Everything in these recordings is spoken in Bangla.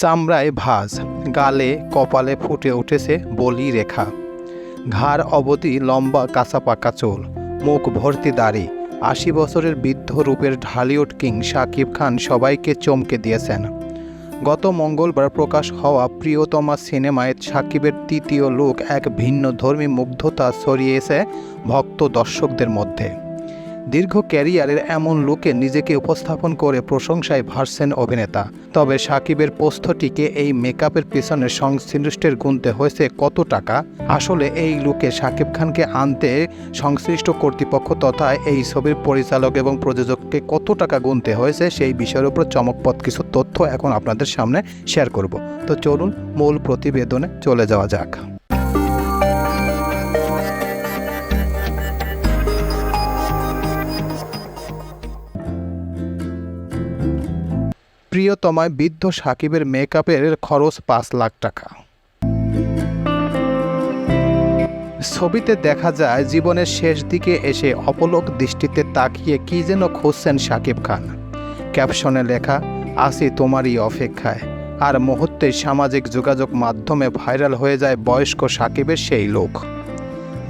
চামড়ায় ভাঁজ, গালে, কপালে ফুটে উঠেছে বলি রেখা। ঘাড় অবধি লম্বা কাঁচা পাকা চোল, মুখ ভর্তি দাড়ি, আশি বছরের বৃদ্ধ রূপের ঢালিউড কিং শাকিব খান সবাইকে চমকে দিয়েছেন। গত মঙ্গলবার প্রকাশ হওয়া প্রিয়তমা সিনেমায় সাকিবের তৃতীয় লুক এক ভিন্ন ধর্মী মুগ্ধতা ছড়িয়েছে ভক্ত দর্শকদের মধ্যে। দীর্ঘ ক্যারিয়ারের এমন লোকে নিজেকে উপস্থাপন করে প্রশংসায় ভাসছেন অভিনেতা। তবে সাকিবের পোস্থটিকে এই মেকআপের পেছনে সংশ্লিষ্টের গুনতে হয়েছে কত টাকা? আসলে এই লুকে সাকিব খানকে আনতে সংশ্লিষ্ট কর্তৃপক্ষ তথা এই ছবির পরিচালক এবং প্রযোজককে কত টাকা গুনতে হয়েছে সেই বিষয়ের উপর চমকপথ কিছু তথ্য এখন আপনাদের সামনে শেয়ার করব। তো চলুন মূল প্রতিবেদনে চলে যাওয়া যাক। প্রিয়তমায় বৃদ্ধ সাকিবের মেকআপের খরচ পাঁচ লাখ টাকা। ছবিতে দেখা যায়, জীবনের শেষ দিকে এসে অপলক দৃষ্টিতে তাকিয়ে কি যেন খুঁজছেন সাকিব খান। ক্যাপশনে লেখা, আসি তোমারই অপেক্ষায়। আর মুহূর্তে সামাজিক যোগাযোগ মাধ্যমে ভাইরাল হয়ে যায় বয়স্ক সাকিবের সেই লোক।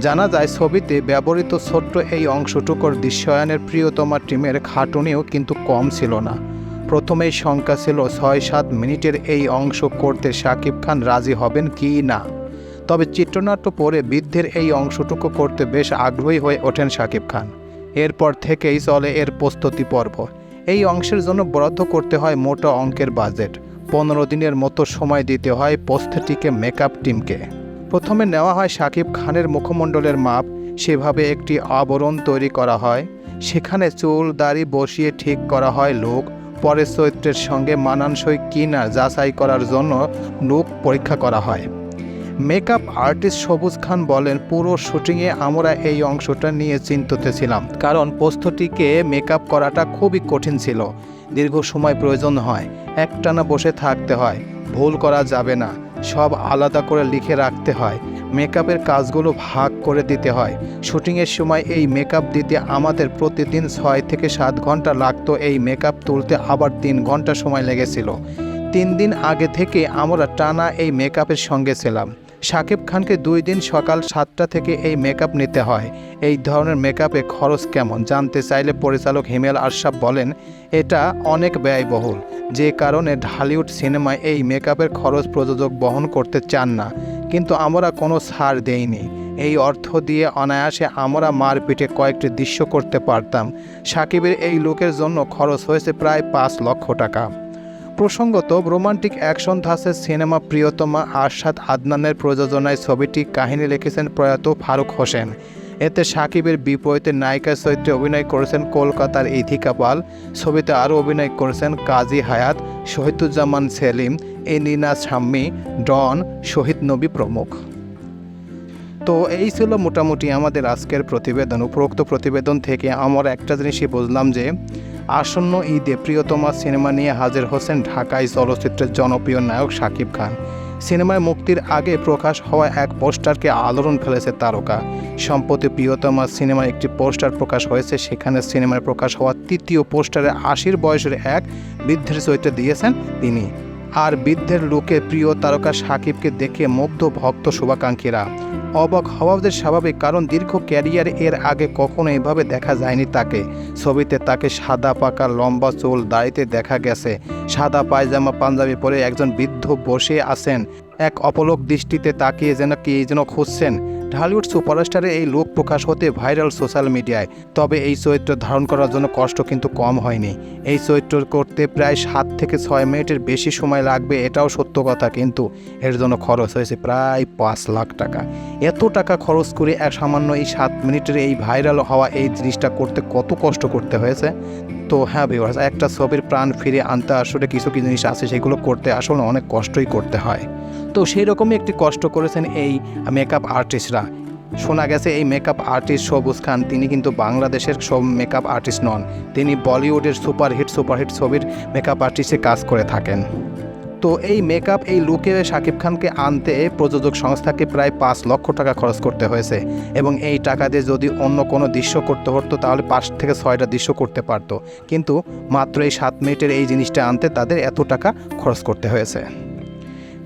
জানা যায়, ছবিতে ব্যবহৃত ছোট্ট এই অংশটুকুর দৃশ্যায়নের প্রিয়তমা টিমের খাটুনিও কিন্তু কম ছিল না। প্রথমেই শঙ্কা ছিল ছয় সাত মিনিটের এই অংশ করতে শাকিব খান রাজি হবেন কি না। তবে চিত্রনাট্য পরে বৃদ্ধের এই অংশটুকু করতে বেশ আগ্রহী হয়ে ওঠেন শাকিব খান। এরপর থেকেই চলে এর প্রস্তুতি পর্ব। এই অংশের জন্য বরাদ্দ করতে হয় মোটা অঙ্কের বাজেট। পনেরো দিনের মতো সময় দিতে হয় পোস্থেটিকে মেকআপ টিমকে। প্রথমে নেওয়া হয় শাকিব খানের মুখমণ্ডলের মাপ, সেভাবে একটি আবরণ তৈরি করা হয়। সেখানে চুল দাড়ি বসিয়ে ঠিক করা হয় লোক পরে চরিত্রের সঙ্গে মানানসই কিনা যাচাই করার জন্য লুক পরীক্ষা করা হয়। মেকআপ আর্টিস্ট সবুজ খান বলেন, পুরো শুটিংয়ে আমরা এই অংশটা নিয়ে চিন্তিত ছিলাম, কারণ পোস্তটিকে মেকআপ করাটা খুবই কঠিন ছিল। দীর্ঘ সময় প্রয়োজন হয়, একটানা বসে থাকতে হয়, ভুল করা যাবে না, সব আলাদা করে লিখে রাখতে হয়। মেকআপের কাজগুলো ভাগ করে দিতে হয়। শুটিংয়ের সময় এই মেকআপ দিতে আমাদের প্রতিদিন ছয় থেকে সাত ঘণ্টা লাগতো এই মেকআপ তুলতে আবার তিন ঘণ্টা সময় লেগেছিল। তিন দিন আগে থেকে আমরা টানা এই মেকআপের সঙ্গে ছিলাম। শাকিব খানকে দুই দিন সকাল সাতটা থেকে এই মেকআপ নিতে হয়। এই ধরনের মেকআপে খরচ কেমন জানতে চাইলে পরিচালক হিমেল আশরাফ বলেন, এটা অনেক ব্যয়বহুল। যে কারণে ঢালিউড সিনেমায় এই মেকআপের খরচ প্রযোজক বহন করতে চান না। কিন্তু আমরা কোনো ছাড় দেইনি। এই অর্থ দিয়ে অনায়াসে আমরা মারপিটে কয়েকটি দৃশ্য করতে পারতাম। সাকিবের এই লোকের জন্য খরচ হয়েছে প্রায় পাঁচ লক্ষ টাকা। প্রসঙ্গত, রোমান্টিক অ্যাকশন ধাসের সিনেমা প্রিয়তমা আরশাদ আদনানের প্রযোজনায় ছবিটি কাহিনী লিখেছেন প্রয়াত ফারুক হোসেন। এতে সাকিবের বিপরীতে নায়িকা চরিত্রে অভিনয় করেছেন কলকাতার ইথিকা পাল, ছবিতে আরও অভিনয় করেছেন কাজী হায়াত, শহীদুজ্জামান সেলিম এনিনা শাম্মী ডন, শহীদ নবী প্রমুখ। তো এই ছিল মোটামুটি আমাদের আজকের প্রতিবেদন, উপরোক্ত প্রতিবেদন থেকে আমার একটা জিনিসই বুঝলাম যে, আসন্ন ঈদে প্রিয়তমা সিনেমা নিয়ে হাজির হোসেন ঢাকায় চলচ্চিত্রের জনপ্রিয় নায়ক শাকিব খান। সিনেমায় মুক্তির আগে প্রকাশ হওয়া এক পোস্টারকে আলোড়ন ফেলেছে তারকা। সম্প্রতি প্রিয়তমা সিনেমার একটি পোস্টার প্রকাশ হয়েছে, সেখানে সিনেমায় প্রকাশ হওয়া তৃতীয় পোস্টারে আশির বয়সের এক বৃদ্ধের চরিত্রে দিয়েছেন তিনি। আর বৃদ্ধের লোকে প্রিয় তারকা সাকিবকে দেখে মুগ্ধ ভক্ত শুভাকাঙ্ক্ষীরা। অবাক হওয়াদের স্বাভাবিক কারণ দীর্ঘ ক্যারিয়ার এর আগে কখনো এভাবে দেখা যায়নি তাকে। ছবিতে তাকে সাদা পাকা লম্বা চুল দাড়িতে দেখা গেছে। সাদা পায়জামা পাঞ্জাবি পরে একজন বৃদ্ধ বসে আছেন। এক অপলক দৃষ্টিতে তাকিয়ে যেন কি যেন খুঁজছেন। ঢালিউড সুপারস্টারের এই লোক প্রকাশ হতে ভাইরাল সোশ্যাল মিডিয়ায়। তবে এই চরিত্র ধারণ করার জন্য কষ্ট কিন্তু কম হয়নি। এই চরিত্র করতে প্রায় সাত থেকে ছয় মিনিটের বেশি সময় লাগবে এটাও সত্য কথা কিন্তু এর জন্য খরচ হয়েছে প্রায় পাঁচ লাখ টাকা। এত টাকা খরচ করে এক সামান্য এই সাত মিনিটের এই ভাইরাল হওয়া এই জিনিসটা করতে কত কষ্ট করতে হয়েছে? তো হ্যাঁ ভিউয়ার্স একটা ছবির প্রাণ ফিরে আনতে আসলে কিছু কিছু জিনিস আছে সেগুলো করতে আসলে অনেক কষ্টই করতে হয়। তো সেই রকমই একটি কষ্ট করেছেন এই মেকআপ আর্টিস্টরা শোনা গেছে, এই মেকআপ আর্টিস্ট সবুজ খান, তিনি কিন্তু বাংলাদেশের সব মেকআপ আর্টিস্ট নন। তিনি বলিউডের সুপারহিট সুপারহিট ছবির মেকআপ আর্টিস্টে কাজ করে থাকেন। তো এই মেকআপ এই লুকে শাকিব খানকে আনতে প্রযোজক সংস্থাকে প্রায় পাঁচ লক্ষ টাকা খরচ করতে হয়েছে। এবং এই টাকা দিয়ে যদি অন্য কোনো দৃশ্য করতে হতো, তাহলে পাঁচ থেকে ছয়টা দৃশ্য করতে পারতো। কিন্তু মাত্র এই সাত মিনিটের এই জিনিসটা আনতে তাদের এত টাকা খরচ করতে হয়েছে।